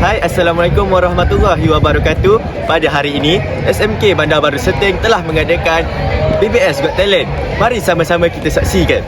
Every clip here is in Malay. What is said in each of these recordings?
Assalamualaikum warahmatullahi wabarakatuh. Pada hari ini, SMK Bandar Baru Seteng telah mengadakan BBS Got Talent. Mari sama-sama kita saksikan.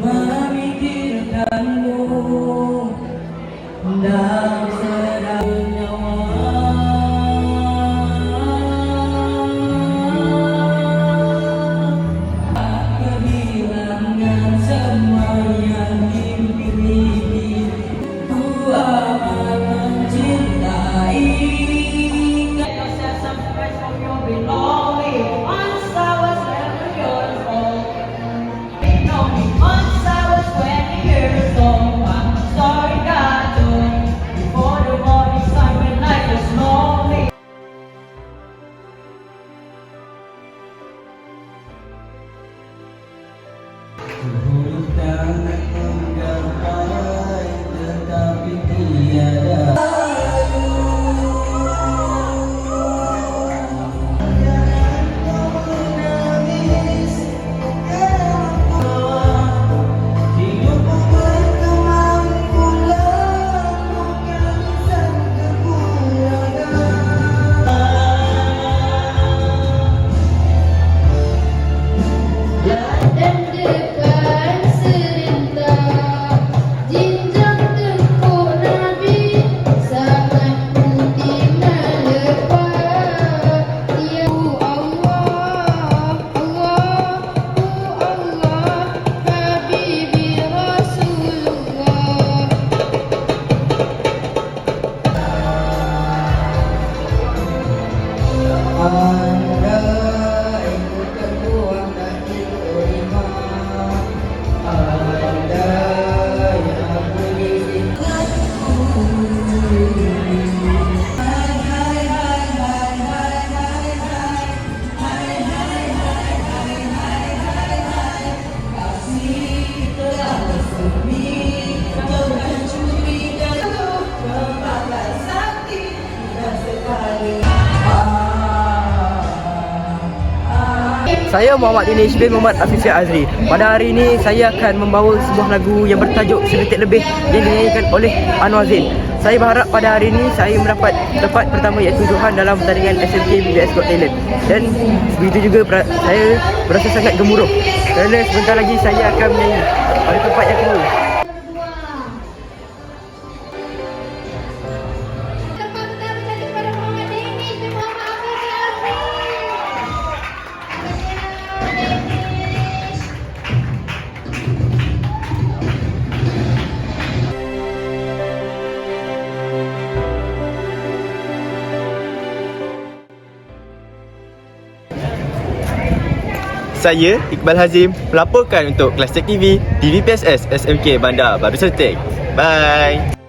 Mami, tinatanong na Saya Muhammad Dinesh bin Muhammad Afifia Azri. Pada hari ini saya akan membawa sebuah lagu yang bertajuk Sedetik Lebih yang dinyanyikan oleh Anwar Zain. Saya berharap pada hari ini saya mendapat tempat pertama iaitu Johan dalam pertandingan SMK BBS Got Talent. Dan begitu juga saya berasa sangat gemuruh kerana sebentar lagi saya akan menyanyi pada tempat yang kedua. Saya Iqbal Hazim melaporkan untuk Tech TV di VPSS SMK Bandar Baru Seteng. Bye.